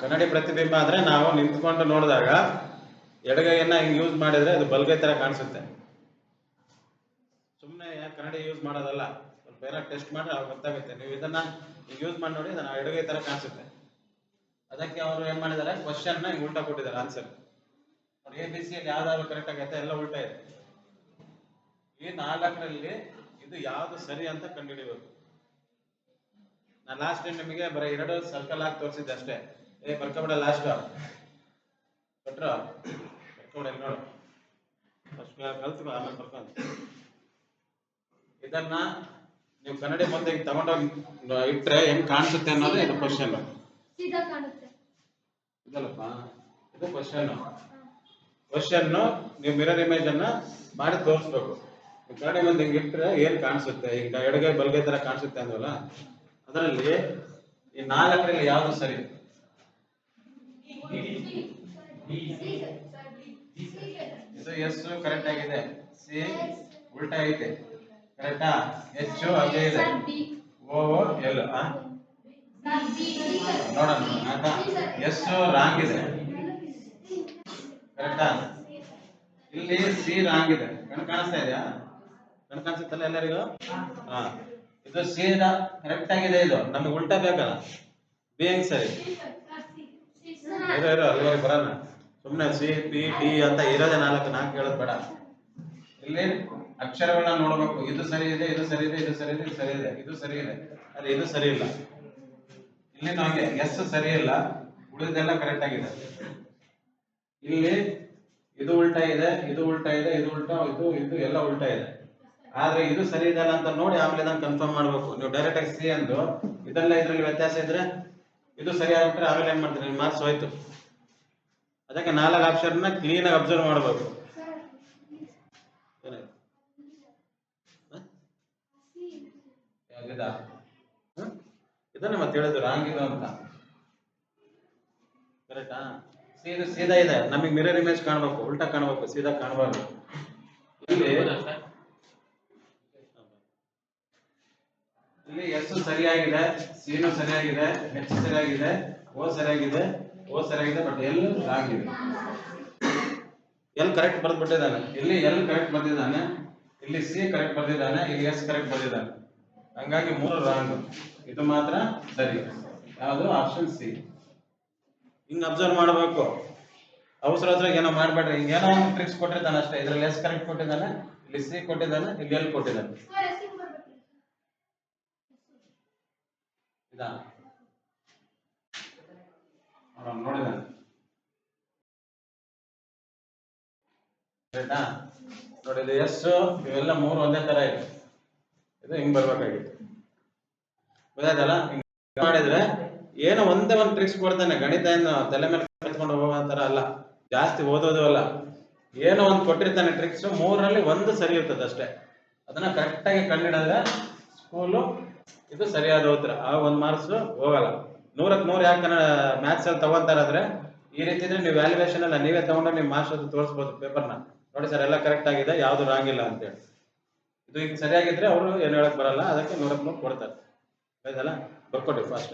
ಕನ್ನಡಿ ಪ್ರತಿಬಿಂಬ ಅಂದ್ರೆ ನಾವು ನಿಂತ್ಕೊಂಡು ನೋಡಿದಾಗ ಎಡಗೈಯನ್ನ ಹಿಂಗ್ ಯೂಸ್ ಮಾಡಿದ್ರೆ ಅದು ಬಲಗೈ ತರ ಕಾಣಿಸುತ್ತೆ. ಸುಮ್ಮನೆ ಕನ್ನಡಿ ಯೂಸ್ ಮಾಡೋದಲ್ಲ? ಸ್ವಲ್ಪ ಏನೋ ಟೆಸ್ಟ್ ಮಾಡಿ ಅವ್ರು ಗೊತ್ತಾಗುತ್ತೆ. ನೀವು ಇದನ್ನ ಯೂಸ್ ಮಾಡಿ ನೋಡಿ ಅದನ್ನ ಎಡಗೈ ತರ ಕಾಣಿಸುತ್ತೆ. ಅದಕ್ಕೆ ಅವರು ಏನ್ ಮಾಡಿದ್ದಾರೆ? ಕ್ವಶನ್ನ ಹಿಂಗ್ ಉಲ್ಟಾ ಕೊಟ್ಟಿದ್ದಾರೆ ಆನ್ಸರ್ ನೋಡಿ ಎ ಬಿ ಸಿ ಅಲ್ಲಿ ಯಾವ್ದಾದ್ರು ಕರೆಕ್ಟ್ ಆಗೈತೆ, ಎಲ್ಲ ಉಲ್ಟಾ ಇದೆ. ಈ ನಾಲ್ಕರಲ್ಲಿ ಇದು ಯಾವ್ದು ಸರಿ ಅಂತ ಕಂಡುಹಿಡಿಯಬೇಕು ನಾನು ಲಾಸ್ಟ್ ಟೈಮ್ ನಿಮಗೆ ಬರೀ ಎರಡು ಸರ್ಕಲ್ ಆಗಿ ತೋರಿಸಿದ್ದೆ ಅಷ್ಟೇ. ಏ ಬರ್ಕೊಬಿಡ ಲಾಸ್ಟ್ ಕೊಟ್ರ? ಬರ್ಕೊಬಿಡ ನೋಡು. ಫಸ್ಟ್ ಕಲ್ತ್ಕೊ ಆಮೇಲೆ ಬರ್ಕೊಂಡು ಇದನ್ನ ನೀವು ಕನ್ನಡಿ ಮುಂದೆ ತಗೊಂಡೋಗಿ ಇಟ್ರೆ ಹೆಂಗ್ ಕಾಣಿಸುತ್ತೆ ಅನ್ನೋದು ಇದು ಕ್ವಶನ್ ಇದಲ್ಲಪ್ಪ ಇದು ಕ್ವಶನ್ ಕ್ವಶನ್ ನೀವು ಮಿರರ್ ಇಮೇಜ್ ಅನ್ನ ಮಾಡಿ ತೋರಿಸ್ಬೇಕು. ನೀವು ಕನ್ನಡಿ ಮುಂದೆ ಹಿಂಗ್ ಇಟ್ಟರೆ ಏನ್ ಕಾಣಿಸುತ್ತೆ? ಈಗ ಎಡಗೈ ಬಲಗೈ ತರ ಕಾಣಿಸುತ್ತೆ ಅಂದಲ್ಲ ಅದರಲ್ಲಿ ಈ ನಾಲ್ಕರಲ್ಲಿ ಯಾವುದು ಸರಿ ಇದು ಎಸ್ ಕರೆಕ್ಟ್ ಆಗಿದೆ. ಸಿ ಉಲ್ಟಾ ಐತೆ. ಕರೆಕ್ಟಾ ಎಚ್ ಅದೇ ಇದೆ. ಓ ಎಲ್ ನೋಡೋಣ ಆಯ್ತಾ? ಎಸ್ ರಾಂಗ್ ಇದೆ. ಕರೆಕ್ಟಾ ಇಲ್ಲಿ ಸಿ ರಾಂಗ್ ಇದೆ. ಕಣ್ ಕಾಣಿಸ್ತಾ ಇದೆಯಾ? ಕಣ್ ಕಾಣಿಸುತ್ತಲ್ಲ ಎಲ್ಲರಿಗೂ? ಹಾ. ಇದು ಸಿ ಕರೆಕ್ಟ್ ಆಗಿದೆ ಇದು. ನಮಗೆ ಉಲ್ಟಾ ಬೇಕಲ್ಲ. ಬಿ ಹೆಂಗ್ ಸರಿ? ಇರೋ ಇರೋ ಅಲ್ಲಿವರೆಗೆ ಬರೋಣ. ಸುಮ್ಮನೆ ಸಿ, ಪಿ ಡಿ ಅಂತ ಇರೋದೇ ನಾಲ್ಕು ನಾಲ್ಕು ಹೇಳೋದು ಬೇಡ. ಇಲ್ಲಿ ಅಕ್ಷರಗಳನ್ನ ನೋಡ್ಬೇಕು. ಇದು ಸರಿ ಇದೆ, ಇದು ಸರಿ ಇದೆ, ಇದು ಸರಿ ಇದೆ, ಇದು ಸರಿ ಇದೆ, ಇದು ಸರಿ ಇದೆ. ಅದೇ ಇದು ಸರಿ ಇಲ್ಲ. ಇಲ್ಲಿ ನಮಗೆ ಎಸ್ ಸರಿ ಇಲ್ಲ, ಉಳಿದೆಲ್ಲ ಕರೆಕ್ಟ್ ಆಗಿದೆ. ಇಲ್ಲಿ ಇದು ಉಲ್ಟಾ ಇದೆ, ಇದು ಉಲ್ಟಾ ಇದೆ, ಇದು ಉಲ್ಟಾ, ಇದು ಇದು ಎಲ್ಲ ಉಲ್ಟಾ ಇದೆ. ಆದ್ರೆ ಇದು ಸರಿ ಇದೆಲ್ಲ ಅಂತ ನೋಡಿ ಆಮೇಲೆ ಇದನ್ನ ಕನ್ಫರ್ಮ್ ಮಾಡ್ಬೇಕು. ನೀವು ಡೈರೆಕ್ಟ್ ಆಗಿ ಸಿ ಅಂದು, ಇದೆಲ್ಲ ಇದ್ರಲ್ಲಿ ವ್ಯತ್ಯಾಸ ಇದ್ರೆ ಇದು ಸರಿ ಆಗ್ಬಿಟ್ರೆ ಆಮೇಲೆ ಏನ್ ಮಾಡ್ತೀರಿ? ಮಾರ್ಕ್ಸ್ ಹೋಯ್ತು. ಅದಕ್ಕೆ ನಾಲ್ಕು ಆಪ್ಷನ್ ಕ್ಲೀನ್ ಆಗಿ ಅಬ್ಸರ್ವ್ ಮಾಡಬೇಕು? ಇದನ್ನ ಮತ್ತೆ ಹೇಳಿದ್ರು ರಾಂಗ್ ಇದು ಅಂತ. ಕರೆಕ್ಟಾ ಸೀದಾ ಸೀದಾ ಇದೆ. ನಮಗೆ ಮಿರರ್ ಇಮೇಜ್ ಕಾಣಬೇಕು, ಉಲ್ಟಾ ಕಾಣಬೇಕು, ಸೀದಾ ಕಾಣಬಾರ್ದು. ಇಲ್ಲಿ ಇಲ್ಲಿ ಎಸ್ ಸರಿಯಾಗಿದೆ ಸಿನು ಸರಿಯಾಗಿದೆ ಎಚ್ ಸರಿಯಾಗಿದೆ ಓ ಸರಿಯಾಗಿದೆ. ಓ ಸರಿಯಾಗಿದೆ ಬಟ್ ಎಲ್ ರಾಂಗ್ ಇದೆ ಎಲ್ ಕರೆಕ್ಟ್ ಬರ್ದ್ಬಿಟ್ಟಿದ್ದಾನೆ ಇಲ್ಲಿ ಎಲ್ ಕರೆಕ್ಟ್ ಬರ್ದಿದ್ದಾನೆ ಇಲ್ಲಿ ಸಿ ಕರೆಕ್ಟ್ ಬರ್ದಿದ್ದಾನೆ ಇಲ್ಲಿ ಎಸ್ ಕರೆಕ್ಟ್ ಬರ್ದಿದ್ದಾನೆ. ಹಂಗಾಗಿ ಮೂರು ರಾಂಗ್ ಇದು ಮಾತ್ರ ಸರಿ. ಯಾವುದು? ಆಪ್ಷನ್ ಸಿ ಹಿಂಗ್ ಅಬ್ಸರ್ವ್ ಮಾಡಬೇಕು. ಅವಸರ ಹತ್ರ ಏನೋ ಮಾಡ್ಬೇಡ್ರಿ. ಹಿಂಗ ಏನೋ ಒಂದು ಟ್ರಿಕ್ಸ್ ಕೊಟ್ಟಿದ್ದಾನೆ ಅಷ್ಟೇ. ಇದ್ರಲ್ಲಿ ಎಸ್ ಕರೆಕ್ಟ್ ಕೊಟ್ಟಿದ್ದಾನೆ ಇಲ್ಲಿ ಸಿ ಕೊಟ್ಟಿದ್ದಾನೆ ಇಲ್ಲಿ ಎಲ್ ಕೊಟ್ಟಿದ್ದಾನೆ. ಇದಾ? ನೋಡಿದಾನೆ ಕರೆಕ್ಟಾ ನೋಡಿ, ಇದು ಎಸ್ ಇವೆಲ್ಲ ಮೂರು ಒಂದೇ ತರ ಇದೆ. ಇದು ಹಿಂಗ್ ಬರ್ಬೇಕಾಗಿತ್ತು. ಗೊತ್ತಾಯ್ತಲ್ಲ? ಮಾಡಿದ್ರೆ ಏನೋ ಒಂದೇ ಒಂದು ಟ್ರಿಕ್ಸ್ ಕೊಡ್ತಾನೆ. ಗಣಿತ ಏನು ತಲೆ ಮೇಲೆ ಕತ್ಕೊಂಡು ಹೋಗೋ ಅಲ್ಲ. ಜಾಸ್ತಿ ಓದೋದು ಅಲ್ಲ. ಏನೋ ಒಂದು ಕೊಟ್ಟಿರ್ತಾನೆ ಟ್ರಿಕ್ಸ್ ಮೂರರಲ್ಲಿ ಒಂದು ಸರಿ ಇರ್ತದೆ ಅಷ್ಟೇ. ಅದನ್ನ ಕರೆಕ್ಟಾಗಿ ಕಂಡಿಡಿದ್ರೆ ಸ್ಕೂಲು ಇದು ಸರಿಯಾದ ಉತ್ತರ. ಆ ಒಂದ್ ಮಾರ್ಕ್ಸ್ ಹೋಗಲ್ಲ. ನೂರಕ್ಕೆ ನೂರು ಯಾಕೆ ಮ್ಯಾಥ್ಸ್ ಅಲ್ಲಿ ತಗೊಂತಾರಂದ್ರೆ ಈ ರೀತಿ ಇದ್ರೆ ನೀವು ವ್ಯಾಲ್ಯೂಯೇಷನ್ ಎಲ್ಲ ನೀವೇ ತಗೊಂಡು ನಿಮ್ಮ ಮಾಸ್ಟರ್ ತೋರಿಸ್ಬೋದು ಪೇಪರ್ನ ನೋಡಿ ಸರ್ ಎಲ್ಲ ಕರೆಕ್ಟ್ ಆಗಿದೆ, ಯಾವುದು ರಾಂಗ್ ಇಲ್ಲ ಅಂತೇಳಿ ಇದು ಈಗ ಸರಿಯಾಗಿದ್ರೆ ಅವರು ಏನು ಹೇಳಕ್ ಬರಲ್ಲ, ಅದಕ್ಕೆ ನೂರಕ್ಕೆ ನೂರು ಕೊಡ್ತಾರೆ. ಆಯ್ತಲ್ಲ? ಬರ್ಕೊಡಿ ಫಾಸ್ಟ್